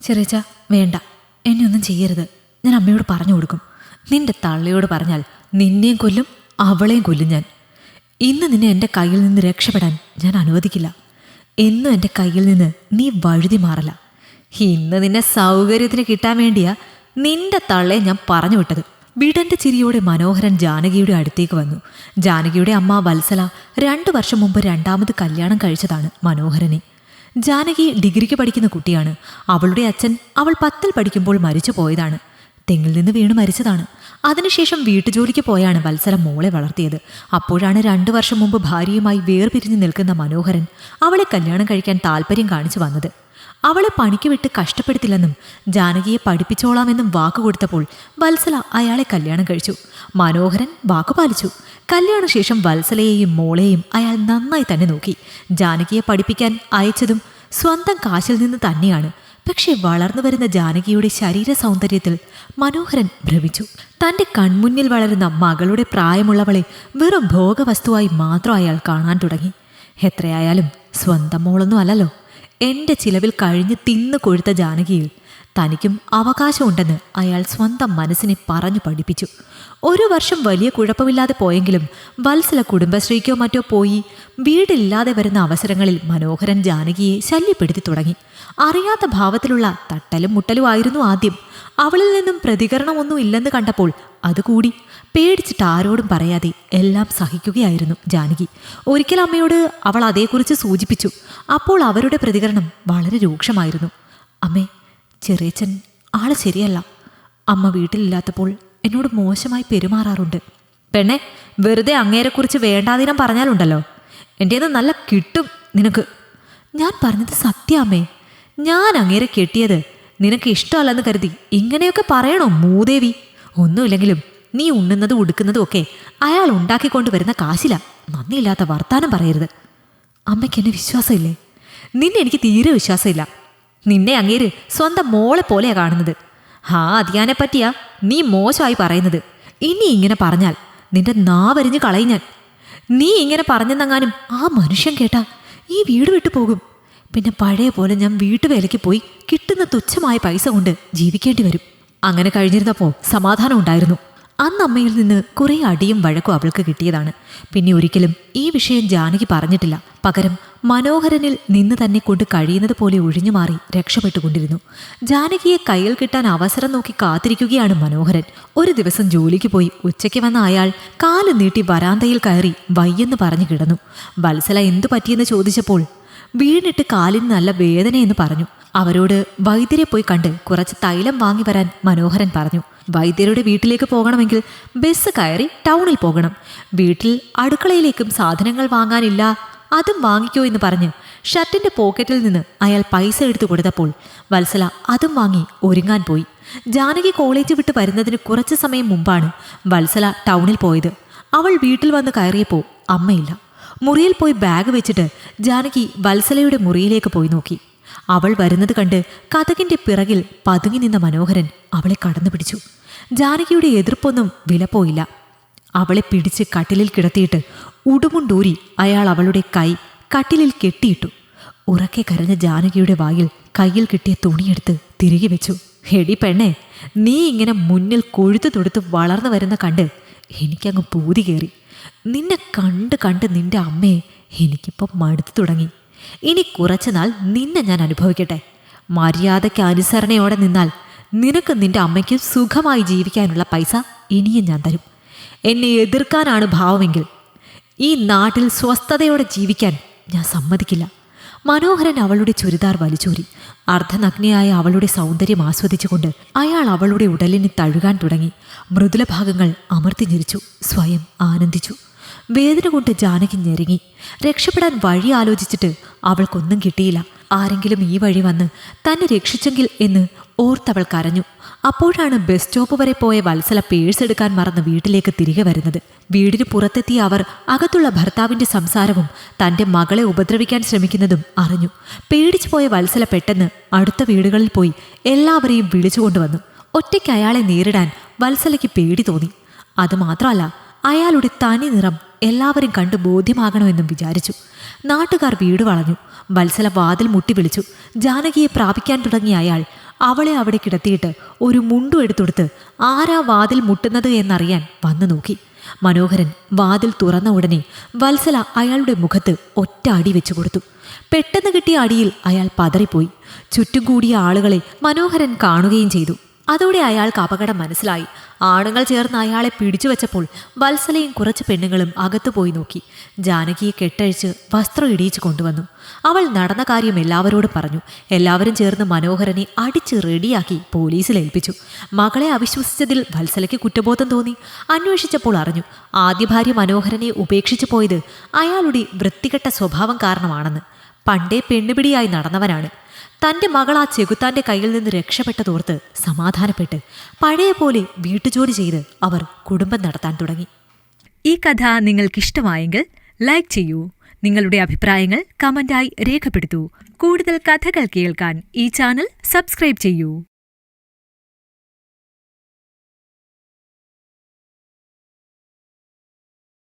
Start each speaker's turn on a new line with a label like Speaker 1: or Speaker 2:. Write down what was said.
Speaker 1: ചെറിയച്ച വേണ്ട. എന്നെ ഒന്നും ചെയ്യരുത്. ഞാൻ അമ്മയോട് പറഞ്ഞു കൊടുക്കും. നിന്റെ തള്ളയോട് പറഞ്ഞാൽ നിന്നെയും കൊല്ലും അവളെയും കൊല്ലും ഞാൻ. ഇന്ന് നിന്നെ എന്റെ കയ്യിൽ നിന്ന് രക്ഷപ്പെടാൻ ഞാൻ അനുവദിക്കില്ല. എന്നും എന്റെ കയ്യിൽ നിന്ന് നീ വഴുതി മാറല. ഇന്ന് നിന്നെ സൗകര്യത്തിന് കിട്ടാൻ വേണ്ടിയാ നിന്റെ തള്ളയെ ഞാൻ പറഞ്ഞു വിട്ടത്. വിടന്റെ ചിരിയോടെ മനോഹരൻ ജാനകിയുടെ അടുത്തേക്ക് വന്നു. ജാനകിയുടെ അമ്മ വത്സല രണ്ടു വർഷം മുമ്പ് രണ്ടാമത് കല്യാണം കഴിച്ചതാണ് മനോഹരനെ. ജാനകി ഡിഗ്രിക്ക് പഠിക്കുന്ന കുട്ടിയാണ്. അവളുടെ അച്ഛൻ അവൾ പത്തിൽ പഠിക്കുമ്പോൾ മരിച്ചു പോയതാണ്. തെങ്ങിൽ നിന്ന് വീണ് മരിച്ചതാണ്. അതിനുശേഷം വീട്ടുജോലിക്ക് പോയാണ് വത്സല മോളെ വളർത്തിയത്. അപ്പോഴാണ് രണ്ടു വർഷം മുമ്പ് ഭാര്യയുമായി വേർപിരിഞ്ഞു നിൽക്കുന്ന മനോഹരൻ അവളെ കല്യാണം കഴിക്കാൻ താല്പര്യം കാണിച്ചു വന്നത്. അവളെ പണിക്ക് വിട്ട് കഷ്ടപ്പെടുത്തില്ലെന്നും ജാനകിയെ പഠിപ്പിച്ചോളാമെന്നും വാക്ക് കൊടുത്തപ്പോൾ വത്സല അയാളെ കല്യാണം കഴിച്ചു. മനോഹരൻ വാക്കു പാലിച്ചു. കല്യാണശേഷം വത്സലയെയും മോളെയും അയാൾ നന്നായി തന്നെ നോക്കി. ജാനകിയെ പഠിപ്പിക്കാൻ അയച്ചതും സ്വന്തം കാശിൽ നിന്ന് തന്നെയാണ്. പക്ഷേ വളർന്നു വരുന്ന ജാനകിയുടെ ശരീര സൗന്ദര്യത്തിൽ മനോഹരൻ ഭ്രമിച്ചു. തന്റെ കൺമുന്നിൽ വളരുന്ന മകളുടെ പ്രായമുള്ളവളെ വെറും ഭോഗവസ്തുവായി മാത്രം അയാൾ കാണാൻ തുടങ്ങി. എത്രയായാലും സ്വന്തം മോളൊന്നും അല്ലല്ലോ. എന്റെ ചിലവിൽ കഴിഞ്ഞ് തിന്നു കൊഴുത്ത ജാനകിയിൽ തനിക്കും അവകാശമുണ്ടെന്ന് അയാൾ സ്വന്തം മനസ്സിനെ പറഞ്ഞു പഠിപ്പിച്ചു. ഒരു വർഷം വലിയ കുഴപ്പമില്ലാതെ പോയെങ്കിലും വത്സല കുടുംബശ്രീക്കോ മറ്റോ പോയി വീടില്ലാതെ വരുന്ന അവസരങ്ങളിൽ മനോഹരൻ ജാനകിയെ ശല്യപ്പെടുത്തി തുടങ്ങി. അറിയാത്ത ഭാവത്തിലുള്ള തട്ടലും മുട്ടലും ആയിരുന്നു ആദ്യം. അവളിൽ നിന്നും പ്രതികരണമൊന്നും ഇല്ലെന്ന് കണ്ടപ്പോൾ അതുകൂടി പേടിച്ചിട്ട് ആരോടും പറയാതെ എല്ലാം സഹിക്കുകയായിരുന്നു ജാനകി. ഒരിക്കൽ അമ്മയോട് അവൾ അതേക്കുറിച്ച് സൂചിപ്പിച്ചു. അപ്പോൾ അവരുടെ പ്രതികരണം വളരെ രൂക്ഷമായിരുന്നു. അമ്മേ ചെറിയച്ചൻ ആൾ ശരിയല്ല. അമ്മ വീട്ടിലില്ലാത്തപ്പോൾ എന്നോട് മോശമായി പെരുമാറാറുണ്ട്. പെണ്ണെ വെറുതെ അങ്ങേരെക്കുറിച്ച് വേണ്ടാതിനം പറഞ്ഞാലുണ്ടല്ലോ. എന്റേത് നല്ല കിട്ടും നിനക്ക്. ഞാൻ പറഞ്ഞത് സത്യാമ്മേ ഞാൻ അങ്ങേരെ കെട്ടിയത് നിനക്ക് ഇഷ്ടമല്ലെന്ന് കരുതി ഇങ്ങനെയൊക്കെ പറയണോ മൂദേവി? ഒന്നുമില്ലെങ്കിലും നീ ഉണ്ണുന്നതും ഉടുക്കുന്നതും ഒക്കെ അയാൾ ഉണ്ടാക്കിക്കൊണ്ട് വരുന്ന കാശില. നന്ദിയില്ലാത്ത വർത്താനം പറയരുത്. അമ്മയ്ക്ക് എന്നെ വിശ്വാസമില്ലേ? നിന്നെ എനിക്ക് തീരെ വിശ്വാസമില്ല. നിന്നെ അങ്ങേര് സ്വന്തം മോളെ പോലെയാ കാണുന്നത്. ആ അതിയാനെ പറ്റിയാ നീ മോശമായി പറയുന്നത്. ഇനി ഇങ്ങനെ പറഞ്ഞാൽ നിന്റെ നാവരിഞ്ഞ് കളയും ഞാൻ നീ ഇങ്ങനെ പറഞ്ഞെന്നെങ്ങാനും ആ മനുഷ്യൻ കേട്ടാ ഈ വീട് വിട്ടു പോകും. പിന്നെ പഴയ പോലെ ഞാൻ വീട്ടുവേലയ്ക്ക് പോയി കിട്ടുന്ന തുച്ഛമായ പൈസ കൊണ്ട് ജീവിക്കേണ്ടി വരും. അങ്ങനെ കഴിഞ്ഞിരുന്നപ്പോൾ സമാധാനം ഉണ്ടായിരുന്നു. അന്ന് അമ്മയിൽ നിന്ന് കുറേ അടിയും വഴക്കും അവൾക്ക് കിട്ടിയതാണ്. പിന്നെ ഒരിക്കലും ഈ വിഷയം ജാനകി പറഞ്ഞിട്ടില്ല. പകരം മനോഹരനിൽ നിന്ന് തന്നെ കൊണ്ട് കഴിയുന്നത് പോലെ ഒഴിഞ്ഞു മാറി രക്ഷപ്പെട്ടുകൊണ്ടിരുന്നു. ജാനകിയെ കയ്യിൽ കിട്ടാൻ അവസരം നോക്കി കാത്തിരിക്കുകയാണ് മനോഹരൻ. ഒരു ദിവസം ജോലിക്ക് പോയി ഉച്ചയ്ക്ക് വന്ന അയാൾ കാൽ നീട്ടി വരാന്തയിൽ കയറി വയ്യെന്ന് പറഞ്ഞു കിടന്നു. വത്സല എന്തു പറ്റിയെന്ന് ചോദിച്ചപ്പോൾ വീണിട്ട് കാലിന് നല്ല വേദനയെന്ന് പറഞ്ഞു. അവരോട് വൈദ്യരെ പോയി കണ്ട് കുറച്ച് തൈലം വാങ്ങി വരാൻ മനോഹരൻ പറഞ്ഞു. വൈദ്യരുടെ വീട്ടിലേക്ക് പോകണമെങ്കിൽ ബസ് കയറി ടൗണിൽ പോകണം. വീട്ടിൽ അടുക്കളയിലേക്കും സാധനങ്ങൾ വാങ്ങാനില്ല അതും വാങ്ങിക്കോ എന്ന് പറഞ്ഞ് ഷർട്ടിന്റെ പോക്കറ്റിൽ നിന്ന് അയാൾ പൈസ എടുത്തു കൊടുത്തപ്പോൾ വത്സല അതും വാങ്ങി ഒരുങ്ങാൻ പോയി. ജാനകി കോളേജ് വിട്ട് വരുന്നതിന് കുറച്ച് സമയം മുമ്പാണ് വത്സല ടൗണിൽ പോയത്. അവൾ വീട്ടിൽ വന്ന് കയറിയപ്പോൾ അമ്മയില്ല. മുറിയിൽ പോയി ബാഗ് വെച്ചിട്ട് ജാനകി വത്സലയുടെ മുറിയിലേക്ക് പോയി നോക്കി. അവൾ വരുന്നത് കണ്ട് കഥകിന്റെ പിറകിൽ പതുങ്ങി നിന്ന മനോഹരൻ അവളെ കടന്നു പിടിച്ചു. ജാനകിയുടെ എതിർപ്പൊന്നും വിലപ്പോയില്ല അവളെ പിടിച്ച് കട്ടിലിൽ കിടത്തിയിട്ട് ഉടുമുണ്ടൂരി അയാൾ അവളുടെ കൈ കട്ടിലിൽ കെട്ടിയിട്ടു. ഉറക്കെ കരഞ്ഞ ജാനകിയുടെ വായിൽ കയ്യിൽ കിട്ടിയ തുണിയെടുത്ത് തിരികെ വെച്ചു. ഹെടി പെണ്ണേ നീ ഇങ്ങനെ മുന്നിൽ കൊഴുത്തു തൊടുത്ത് വളർന്നു വരുന്ന കണ്ട് എനിക്കങ്ങ് പൂതി കയറി. നിന്നെ കണ്ട് കണ്ട് നിന്റെ അമ്മയെ എനിക്കിപ്പോൾ മടുത്തു തുടങ്ങി. ഇനി കുറച്ചുനാൾ നിന്നെ ഞാൻ അനുഭവിക്കട്ടെ. മര്യാദയ്ക്ക് അനുസരണയോടെ നിന്നാൽ നിനക്ക് നിന്റെ അമ്മയ്ക്കും സുഖമായി ജീവിക്കാനുള്ള പൈസ ഇനിയും ഞാൻ തരും. എന്നെ എതിർക്കാനാണ് ഭാവമെങ്കിൽ ഈ നാട്ടിൽ സ്വസ്ഥതയോടെ ജീവിക്കാൻ ഞാൻ സമ്മതിക്കില്ല. മനോഹരൻ അവളുടെ ചുരിദാർ വലിച്ചൂരി അർദ്ധനഗ്നയായ അവളുടെ സൗന്ദര്യം ആസ്വദിച്ചുകൊണ്ട് അയാൾ അവളുടെ ഉടലിനെ തഴുകാൻ തുടങ്ങി. മൃദുലഭാഗങ്ങൾ അമർത്തി ഞെരിച്ചു സ്വയം ആനന്ദിച്ചു. വേദന കൊണ്ട് ജാനകി ഞെരുങ്ങി. രക്ഷപ്പെടാൻ വഴി ആലോചിച്ചിട്ട് അവൾക്കൊന്നും കിട്ടിയില്ല. ആരെങ്കിലും ഈ വഴി വന്ന് തന്നെ രക്ഷിച്ചെങ്കിൽ എന്ന് ഓർത്തവൾ കരഞ്ഞു. അപ്പോഴാണ് ബസ് സ്റ്റോപ്പ് വരെ പോയ വത്സല പേഴ്സ് എടുക്കാൻ മറന്ന് വീട്ടിലേക്ക് തിരികെ വരുന്നത്. വീടിന് പുറത്തെത്തിയ അവർ അകത്തുള്ള ഭർത്താവിന്റെ സംസാരവും തന്റെ മകളെ ഉപദ്രവിക്കാൻ ശ്രമിക്കുന്നതും അറിഞ്ഞു. പേടിച്ചു പോയ വത്സല പെട്ടെന്ന് അടുത്ത വീടുകളിൽ പോയി എല്ലാവരെയും വിളിച്ചുകൊണ്ടുവന്നു ഒറ്റയ്ക്ക് അയാളെ നേരിടാൻ വത്സലയ്ക്ക് പേടി തോന്നി. അതുമാത്രമല്ല അയാളുടെ തനി നിറം എല്ലാവരും കണ്ട് ബോധ്യമാകണമെന്നും വിചാരിച്ചു. നാട്ടുകാർ വീട് വളഞ്ഞു. വത്സല വാതിൽ മുട്ടി വിളിച്ചു. ജാനകിയെ പ്രാപിക്കാൻ തുടങ്ങിയ അയാൾ അവളെ അവിടെ കിടത്തിയിട്ട് ഒരു മുണ്ടു എടുത്തെടുത്ത് ആരാ വാതിൽ മുട്ടുന്നത് എന്നറിയാൻ വന്നു നോക്കി. മനോഹരൻ വാതിൽ തുറന്ന ഉടനെ വത്സല അയാളുടെ മുഖത്ത് ഒറ്റ അടി വെച്ചു കൊടുത്തു. പെട്ടെന്ന് കിട്ടിയ അടിയിൽ അയാൾ പതറിപ്പോയി. ചുറ്റും കൂടിയ ആളുകളെ മനോഹരൻ കാണുകയും ചെയ്തു. അതോടെ അയാൾക്ക് അപകടം മനസ്സിലായി. ആണുങ്ങൾ ചേർന്ന് അയാളെ പിടിച്ചു വെച്ചപ്പോൾ വത്സലയും കുറച്ച് പെണ്ണുങ്ങളും അകത്തുപോയി നോക്കി. ജാനകിയെ കെട്ടഴിച്ച് വസ്ത്രം ഇടിയിച്ചു കൊണ്ടുവന്നു. അവൾ നടന്ന കാര്യം എല്ലാവരോടും പറഞ്ഞു. എല്ലാവരും ചേർന്ന് മനോഹരനെ അടിച്ച് റെഡിയാക്കി പോലീസിൽ ഏൽപ്പിച്ചു. മകളെ അവിശ്വസിച്ചതിൽ വത്സലയ്ക്ക് കുറ്റബോധം തോന്നി. അന്വേഷിച്ചപ്പോൾ അറിഞ്ഞു. ആദ്യ ഭാര്യ മനോഹരനെ ഉപേക്ഷിച്ചു പോയത് അയാളുടെ വൃത്തികെട്ട സ്വഭാവം കാരണമാണെന്ന്. പണ്ടേ പെണ്ണുപിടിയായി നടന്നവനാണ്. തന്റെ മകൾ ആ ചെകുത്താന്റെ കയ്യിൽ നിന്ന് രക്ഷപ്പെട്ടതോർത്ത് സമാധാനപ്പെട്ട് പഴയ പോലെ വീട്ടുജോലി ചെയ്ത് അവർ കുടുംബം നടത്താൻ തുടങ്ങി. ഈ കഥ നിങ്ങൾക്കിഷ്ടമായെങ്കിൽ ലൈക്ക് ചെയ്യൂ. നിങ്ങളുടെ അഭിപ്രായങ്ങൾ കമന്റായി രേഖപ്പെടുത്തൂ. കൂടുതൽ കഥകൾ കേൾക്കാൻ ഈ ചാനൽ സബ്സ്ക്രൈബ് ചെയ്യൂ.